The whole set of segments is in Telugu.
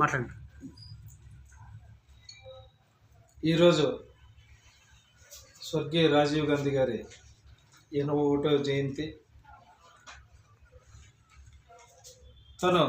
మాట్లాడండి. ఈరోజు స్వర్గీయ రాజీవ్ గాంధీ గారి ఎనభై ఒకటో జయంతి. తను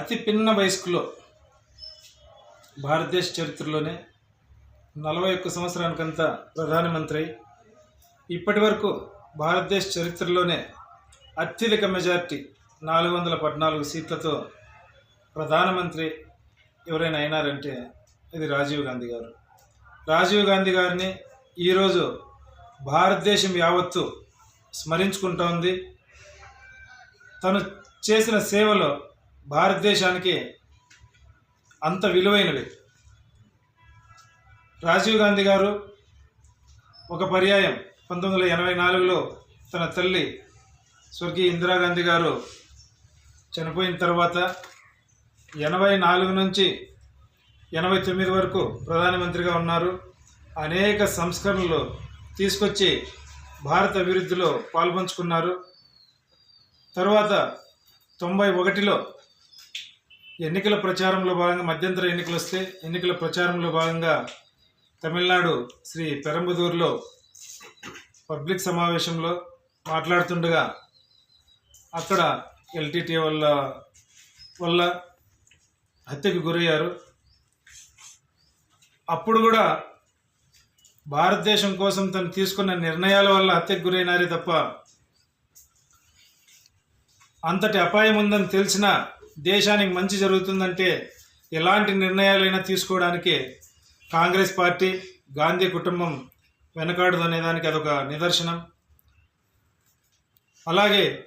అతి పిన్న వయస్కులో భారతదేశ చరిత్రలోనే నలభై ఒక్క సంవత్సరానికంతా ప్రధానమంత్రి అయి ఇప్పటి వరకు భారతదేశ చరిత్రలోనే అత్యధిక మెజార్టీ నాలుగు వందల పద్నాలుగు సీట్లతో ప్రధానమంత్రి ఎవరైనా అయినారంటే ఇది రాజీవ్ గాంధీ గారు. రాజీవ్ గాంధీ గారిని ఈరోజు భారతదేశం యావత్తు స్మరించుకుంటా ఉంది తను చేసిన సేవలు భారతదేశానికి అంత విలువైనవి. రాజీవ్ గాంధీ గారు ఒక పర్యాయం పంతొమ్మిది వందల ఎనభై నాలుగులో తన తల్లి స్వర్గీయ ఇందిరాగాంధీ గారు చనిపోయిన తర్వాత ఎనభై నాలుగు నుంచి ఎనభై తొమ్మిది వరకు ప్రధానమంత్రిగా ఉన్నారు. అనేక సంస్కరణలు తీసుకొచ్చి భారత అభివృద్ధిలో పాల్పంచుకున్నారు. తర్వాత తొంభై ఒకటిలో ఎన్నికల ప్రచారంలో భాగంగా మధ్యంతర ఎన్నికలు వస్తే ఎన్నికల ప్రచారంలో భాగంగా తమిళనాడు శ్రీ పెరంబదూరులో పబ్లిక్ సమావేశంలో మాట్లాడుతుండగా అక్కడ ఎల్టీటీ వల్ల వల్ల హత్యకు గురయ్యారు. అప్పుడు కూడా భారతదేశం కోసం తను తీసుకున్న నిర్ణయాల వల్ల హత్యకు గురైనారే తప్ప అంతటి అపాయం ఉందని తెలిసినా దేశానికి మంచి జరుగుతుందంటే ఎలాంటి నిర్ణయాలైనా తీసుకోవడానికి కాంగ్రెస్ పార్టీ గాంధీ కుటుంబం వెనకాడదు అనేదానికి అదొక నిదర్శనం. అలాగే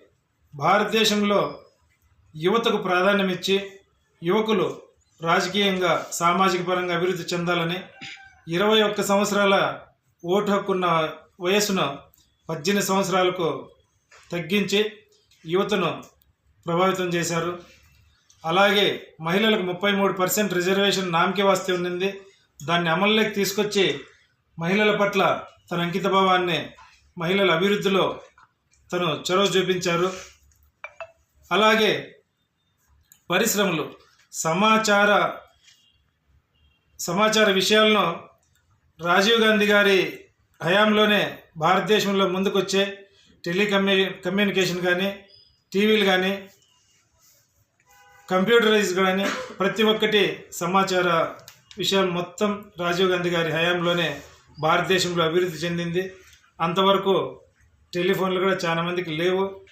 భారతదేశంలో యువతకు ప్రాధాన్యం ఇచ్చి యువకులు రాజకీయంగా సామాజిక పరంగా అభివృద్ధి చెందాలని ఇరవై ఒక్క సంవత్సరాల ఓటు హక్కున్న వయస్సును పద్దెనిమిది సంవత్సరాలకు తగ్గించి యువతను ప్రభావితం చేశారు. అలాగే మహిళలకు ముప్పై మూడు పర్సెంట్ రిజర్వేషన్ నామకే వాస్తే ఉండింది దాన్ని అమల్లోకి తీసుకొచ్చి మహిళల పట్ల తన అంకిత భావాన్ని మహిళల అభివృద్ధిలో తను చొరవ చూపించారు. అలాగే పరిశ్రమలు సమాచార సమాచార విషయాలను రాజీవ్ గాంధీ గారి హయాంలోనే భారతదేశంలో ముందుకొచ్చే టెలికమ్యూ కమ్యూనికేషన్ కానీ టీవీలు కానీ కంప్యూటరైజ్ కానీ ప్రతి ఒక్కటి సమాచార విషయాలు మొత్తం రాజీవ్ గాంధీ గారి హయాంలోనే భారతదేశంలో అభివృద్ధి చెందింది. అంతవరకు టెలిఫోన్లు కూడా చాలా మందికి లేవు.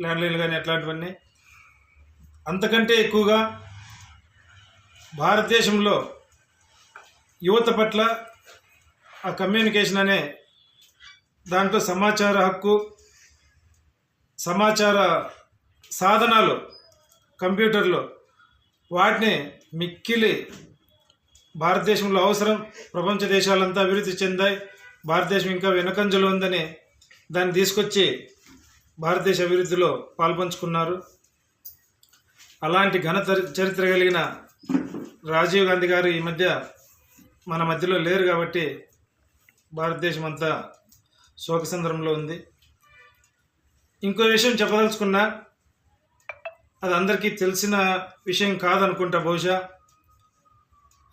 ల్యాండ్లైన్లు కానీ అట్లాంటివన్నీ. అంతకంటే ఎక్కువగా భారతదేశంలో యువత పట్ల ఆ కమ్యూనికేషన్ అనే దాంట్లో సమాచార హక్కు సమాచార సాధనాలు కంప్యూటర్లు వాటిని మిక్కిలి భారతదేశంలో అవసరం ప్రపంచ దేశాలంతా అభివృద్ధి చెందాయి. భారతదేశం ఇంకా వెనకంజలో ఉందని దాన్ని తీసుకొచ్చి భారతదేశ అభివృద్ధిలో పాల్పంచుకున్నారు. అలాంటి ఘన చరి- చరిత్ర కలిగిన రాజీవ్ గాంధీ గారు ఈ మధ్య మన మధ్యలో లేరు కాబట్టి భారతదేశం అంతా శోకసంద్రంలో ఉంది. ఇంకో విషయం చెప్పదలుచుకున్నా అది అందరికీ తెలిసిన విషయం కాదనుకుంటా బహుశా.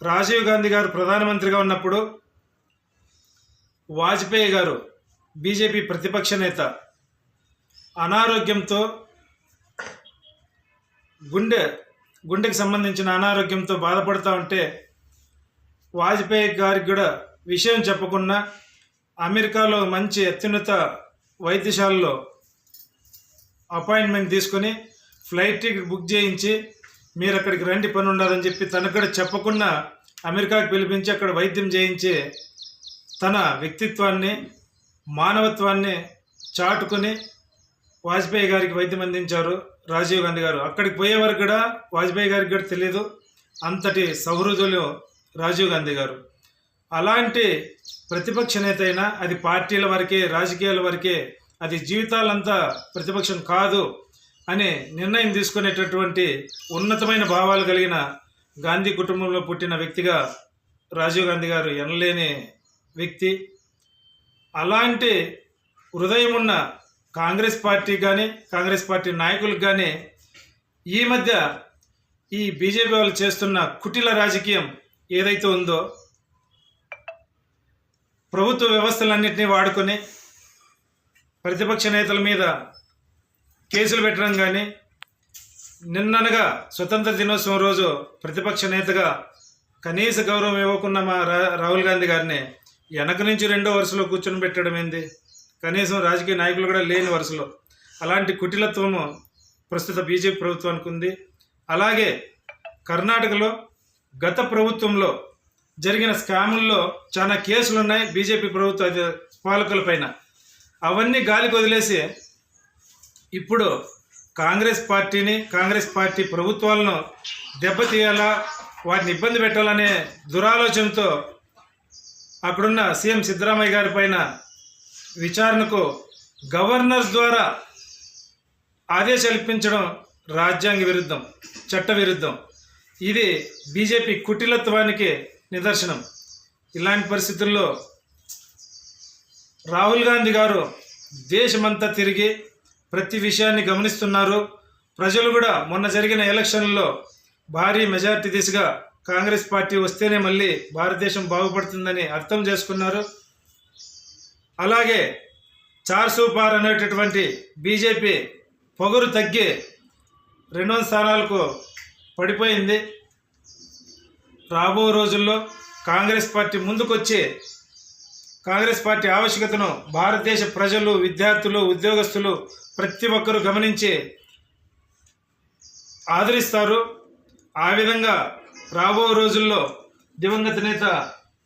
రాజీవ్ గాంధీ గారు ప్రధానమంత్రిగా ఉన్నప్పుడు వాజ్పేయి గారు బీజేపీ ప్రతిపక్ష నేత అనారోగ్యంతో గుండె గుండెకి సంబంధించిన అనారోగ్యంతో బాధపడుతూ ఉంటే వాజ్పేయి గారికి కూడా విషయం చెప్పకుండా అమెరికాలో మంచి అత్యున్నత వైద్యశాలలో అపాయింట్మెంట్ తీసుకొని ఫ్లైట్ టికెట్ బుక్ చేయించి మీరు అక్కడికి రండి పని ఉండాలని చెప్పి తనక్కడ చెప్పకుండా అమెరికాకు పిలిపించి అక్కడ వైద్యం చేయించి తన వ్యక్తిత్వాన్ని మానవత్వాన్ని చాటుకొని వాజ్పేయి గారికి వైద్యం అందించారు రాజీవ్ గాంధీ గారు. అక్కడికి పోయే వరకు కూడా వాజ్పేయి గారికి కూడా తెలియదు అంతటి సౌహృదులు రాజీవ్ గాంధీ గారు. అలాంటి ప్రతిపక్ష నేత అయినా అది పార్టీల వరకే రాజకీయాల వరకే అది జీవితాలంతా ప్రతిపక్షం కాదు. అనే నిర్ణయం తీసుకునేటటువంటి ఉన్నతమైన భావాలు కలిగిన గాంధీ కుటుంబంలో పుట్టిన వ్యక్తిగా రాజీవ్ గాంధీ గారు ఎనలేని వ్యక్తి. అలాంటి హృదయం ఉన్న కాంగ్రెస్ పార్టీ కానీ కాంగ్రెస్ పార్టీ నాయకులకు కానీ ఈ మధ్య ఈ బీజేపీ వాళ్ళు చేస్తున్న కుటిల రాజకీయం ఏదైతే ఉందో ప్రభుత్వ వ్యవస్థలన్నింటినీ వాడుకొని ప్రతిపక్ష నేతల మీద కేసులు పెట్టడం కానీ నిన్ననగా స్వతంత్ర దినోత్సవం రోజు ప్రతిపక్ష నేతగా కనీస గౌరవం ఇవ్వకున్న మా రా- రాహుల్ గాంధీ గారిని వెనక నుంచి రెండో వరుసలో కూర్చొని పెట్టడం ఏంది? కనీసం రాజకీయ నాయకులు కూడా లేని వరుసలో. అలాంటి కుటిలత్వము ప్రస్తుత బీజేపీ ప్రభుత్వానికి ఉంది. అలాగే కర్ణాటకలో గత ప్రభుత్వంలో జరిగిన స్కాముల్లో చాలా కేసులు ఉన్నాయి బీజేపీ ప్రభుత్వ పాలకుల పాలకులపైన అవన్నీ గాలికి వదిలేసి ఇప్పుడు కాంగ్రెస్ పార్టీని కాంగ్రెస్ పార్టీ ప్రభుత్వాలను దెబ్బతీయాలా వాటిని ఇబ్బంది పెట్టాలనే దురాలోచనతో అక్కడున్న సీఎం సిద్ధరామయ్య గారి పైన విచారణకు గవర్నర్స్ ద్వారా ఆదేశాలు ఇప్పించడం రాజ్యాంగ విరుద్ధం చట్ట విరుద్ధం. ఇది బీజేపీ కుటిలత్వానికి నిదర్శనం. ఇలాంటి పరిస్థితుల్లో రాహుల్ గాంధీ గారు దేశమంతా తిరిగి ప్రతి విషయాన్ని గమనిస్తున్నారు. ప్రజలు కూడా మొన్న జరిగిన ఎలక్షన్లో భారీ మెజార్టీ దిశగా కాంగ్రెస్ పార్టీ వస్తేనే మళ్ళీ భారతదేశం బాగుపడుతుందని అర్థం చేసుకున్నారు. అలాగే చార్ సూపార్ అనేటటువంటి బీజేపీ పొగరు తగ్గి రెండో స్థానాలకు పడిపోయింది. రాబో రోజుల్లో కాంగ్రెస్ పార్టీ ముందుకొచ్చి కాంగ్రెస్ పార్టీ ఆవశ్యకతను భారతదేశ ప్రజలు విద్యార్థులు ఉద్యోగస్తులు ప్రతి ఒక్కరూ గమనించి ఆదరిస్తారు. ఆ విధంగా రాబో రోజుల్లో దివంగత నేత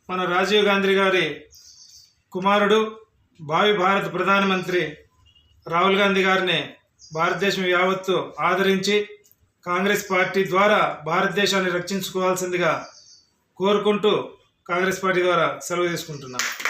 మన రాజీవ్ గాంధీ గారి కుమారుడు భావి భారత ప్రధానమంత్రి రాహుల్ గాంధీ గారిని భారతదేశం యావత్తు ఆదరించి కాంగ్రెస్ పార్టీ ద్వారా భారతదేశాన్ని రక్షించుకోవాల్సిందిగా కోరుకుంటూ కాంగ్రెస్ పార్టీ ద్వారా సెలవు తీసుకుంటున్నాను